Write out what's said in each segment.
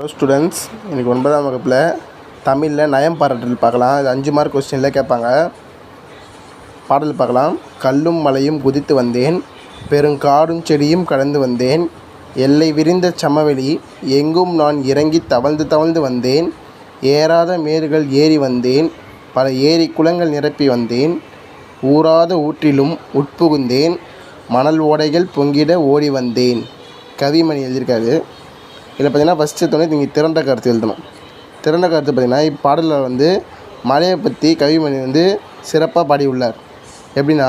Hello students இன்றைக்கி ஒன்பதாம் வகுப்பில் தமிழில் நயம் பாராட்டல் பார்க்கலாம். இது அஞ்சு மார்க் கொஸ்டினில் கேட்பாங்க. பாடல் பார்க்கலாம். கல்லும் மலையும் குதித்து வந்தேன். பெருங்காடும் செடியும் கடந்து வந்தேன். எல்லை விரிந்த சமவெளி. எங்கும் நான் இறங்கி தவழ்ந்து தவழ்ந்து வந்தேன். ஏறாத மேர்கள் ஏறி வந்தேன். பல ஏரி குளங்கள் நிரப்பி வந்தேன். ஊறாத ஊற்றிலும் உட்புகுந்தேன். மணல் ஓடைகள் பொங்கிட ஓடி வந்தேன். கவிமணி எழுதியிருக்காரு. இதில் பார்த்தீங்கன்னா ஃபஸ்ட்டு துணை நீங்கள் திரண்ட கருத்து எழுதணும். திரண்ட கருத்து பார்த்தீங்கன்னா இப்பாடலில் வந்து மலையை பற்றி கவிமணி வந்து சிறப்பாக பாடியுள்ளார். எப்படின்னா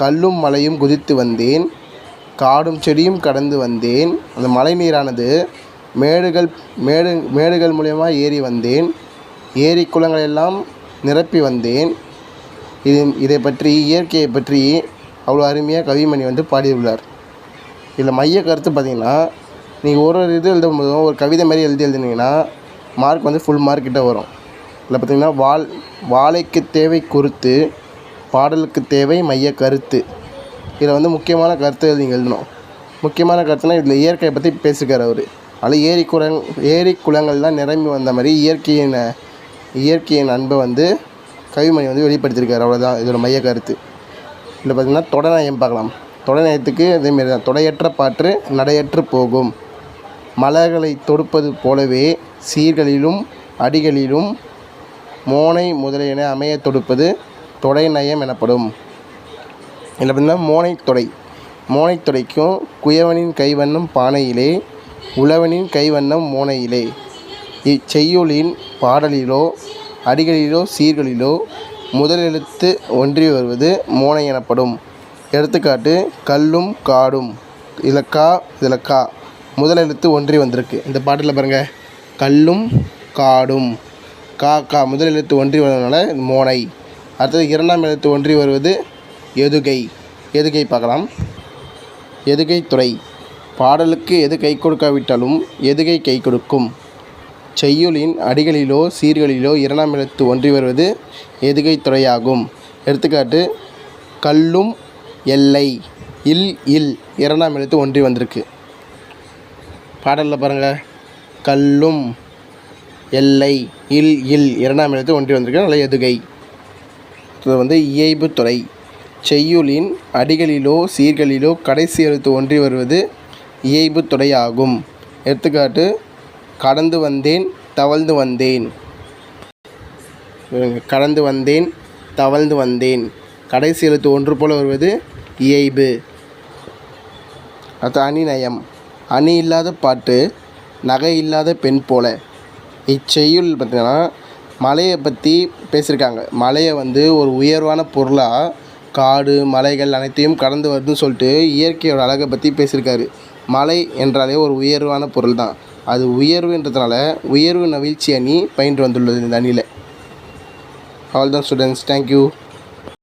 கல்லும் மலையும் குதித்து வந்தேன் காடும் செடியும் கடந்து வந்தேன் அந்த மழை நீரானது மேடுகள் மேடு மேடுகள் மூலயமா ஏறி வந்தேன் ஏரி குளங்களெல்லாம் நிரப்பி வந்தேன். இது இதை பற்றி இயற்கையை பற்றி அவ்வளோ அருமையாக கவிமணி வந்து பாடியுள்ளார். இதில் மைய கருத்து பார்த்தீங்கன்னா நீங்கள் ஒரு ஒரு இது எழுதும்போதும் ஒரு கவிதை மாதிரி எழுதி எழுதுனீங்கன்னா மார்க் வந்து ஃபுல் மார்க் கிட்டே வரும். இதில் பார்த்தீங்கன்னா வால் வாழைக்கு தேவை குருத்து பாடலுக்கு தேவை மைய கருத்து. இதில் வந்து முக்கியமான கருத்து நீங்கள் எழுதணும். முக்கியமான கருத்துனா இதில் இயற்கையை பற்றி பேசிக்கார் அவர். அதில் ஏரி குளங் ஏரி குளங்கள்லாம் நிரம்பி வந்த மாதிரி இயற்கையின் இயற்கையின் அன்பை வந்து கவிமணி வந்து வெளிப்படுத்தியிருக்காரு அவ்வளோதான் இதோட மைய கருத்து. இதில் பார்த்தீங்கன்னா தொடநயம் பார்க்கலாம். தொடநயத்துக்கு அதேமாரி தான். தொடையற்ற பாற்று நடையற்று போகும். மலர்களை தொடுப்பது போலவே சீர்களிலும் அடிகளிலும் மோனை முதலியன அமையத் தொடுப்பது தொடை நயம் எனப்படும். இதில் பார்த்தீங்கன்னா மோனைத்தொடை மோனைத்தொடைக்கும் குயவனின் கைவண்ணம் பானையிலே உழவனின் கைவண்ணம் மோனையிலே. இச்செய்யுளின் பாடலிலோ அடிகளிலோ சீர்களிலோ முதலெழுத்து ஒன்றி வருவது மோனை எனப்படும். எடுத்துக்காட்டு கல்லும் காடும். இலக்கா இலக்கா. முதல் எழுத்து முதலெழுத்து ஒன்றி வந்திருக்கு. இந்த பாட்டில் பாருங்கள் கல்லும் காடும். கா கா முதலெழுத்து ஒன்றி வருவதனால மோனை. அடுத்தது இரண்டாம் எழுத்து ஒன்றி வருவது எதுகை. எதுகை பார்க்கலாம். எதுகை துறை. பாடலுக்கு எது கை கொடுக்காவிட்டாலும் எதுகை கை கொடுக்கும். செய்யுளின் அடிகளிலோ சீர்களிலோ இரண்டாம் எழுத்து ஒன்றி வருவது எதுகை துறையாகும். எடுத்துக்காட்டு கல்லும் எல்லை. இல் இல் இரண்டாம் எழுத்து ஒன்றி வந்திருக்கு. பாடலில் பாருங்கள் கல்லும் எல்லை இல் இல் இரண்டாம் எழுத்து ஒன்றி வந்திருக்கு. நல்ல எதுகை. இது வந்து இயைபு துறை. செய்யுளின் அடிகளிலோ சீர்களிலோ கடைசி எழுத்து ஒன்றி வருவது இயைபு துறையாகும். ஆகும் எடுத்துக்காட்டு கடந்து வந்தேன் தவழ்ந்து வந்தேன். கடந்து வந்தேன் தவழ்ந்து வந்தேன். கடைசி எழுத்து ஒன்று போல வருவது இயைபு. அடுத்து அணிநயம். அணி இல்லாத பாட்டு நகை இல்லாத பெண் போல. இச்செய்யுள் பார்த்தீங்கன்னா மலையை பற்றி பேசியிருக்காங்க. மலையை வந்து ஒரு உயர்வான பொருளாக காடு மலைகள் அனைத்தையும் கடந்து வருதுன்னு சொல்லிட்டு இயற்கையோட அழகை பற்றி பேசியிருக்காரு. மலை என்றாலே ஒரு உயர்வான பொருள் தான் அது உயர்வுன்றதுனால உயர்வு நவிழ்ச்சி அணி பயின்று வந்துள்ளது இந்த அணியில். அவ்வளோதான் ஸ்டூடெண்ட்ஸ் தேங்க்யூ